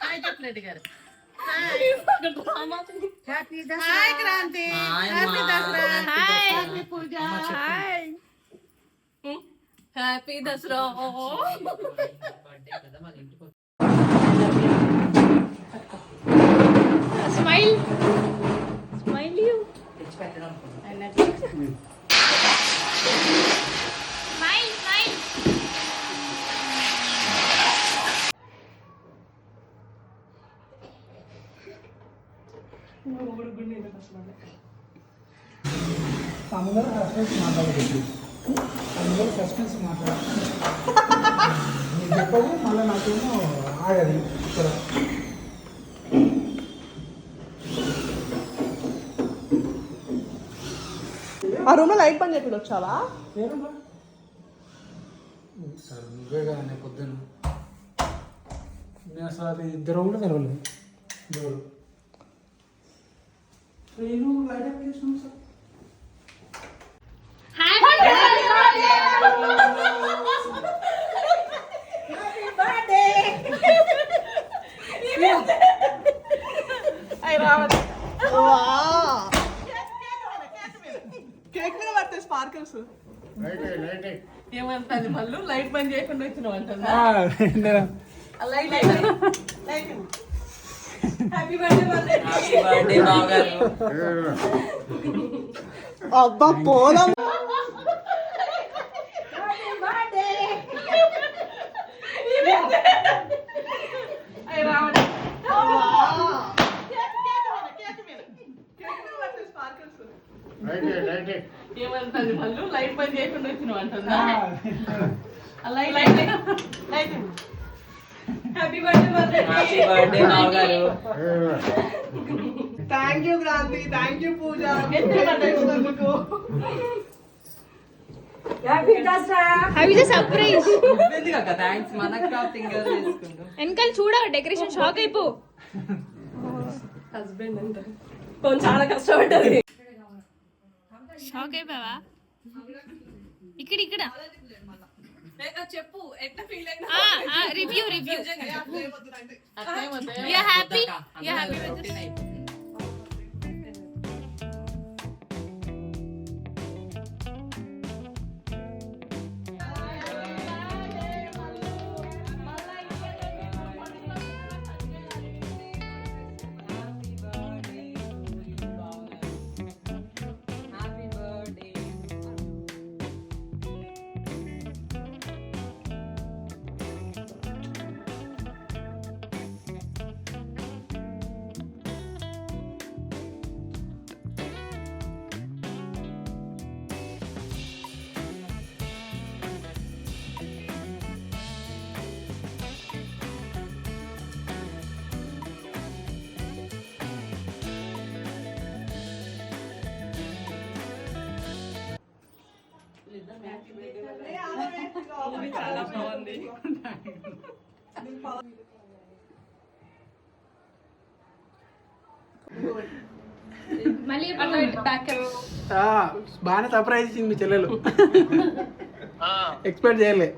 Hi చెప్పలేడు గారు hi Kranti happy Dasara happy Pooja hi happy Dasara smile smile you అందరూ suspense మాట్లాడకూడదు అందరూ సస్పెన్స్ మాట్లాడాలి నీకు మళ్ళీ నాకేమో ఆగది ఇక్కడ ఆ రూమ్లో లైట్ పని చెప్పి వచ్చావా? పేరుందా కదా పొద్దున్న నేను అసలు అది ఇద్దరు కూడా తెలవలేదు దేవుడు నేను లైట్ సార్. కేక్ మీద స్పార్కిల్స్ ఏమంటుంది మళ్ళీ లైట్ బంద్ చేయకుండా వచ్చినావు అంటుందా light light happy birthday birthday బాగారు అబ్బా పోదాం అయ్యి రావద్దు ఏమంటుంది మళ్ళీ లైట్ బంద్ చేయకుండా వచ్చినావు అంటుందా light light light happy birthday happy birthday బాగారు thank you Kranti thank you Pooja వెనకాల చూడ డెకరేషన్ షాక్ అయిపో. హస్బెండ్ అంట. కొంచెం చాలా కష్టపడ్డది షాక్ అయిపోయావా? ఇక్కడ ఇక్కడ. చెప్పు ఎట్లా ఫీల్ రివ్యూ రివ్యూ అయినా yeah happy yeah happy with happy చాలా బాగుంది. మళ్ళీ బ్యాక్ బాగానే సర్ప్రైజ్ ఇచ్చింది మీ చెల్లెలు. ఎక్స్పెక్ట్ చేయలే.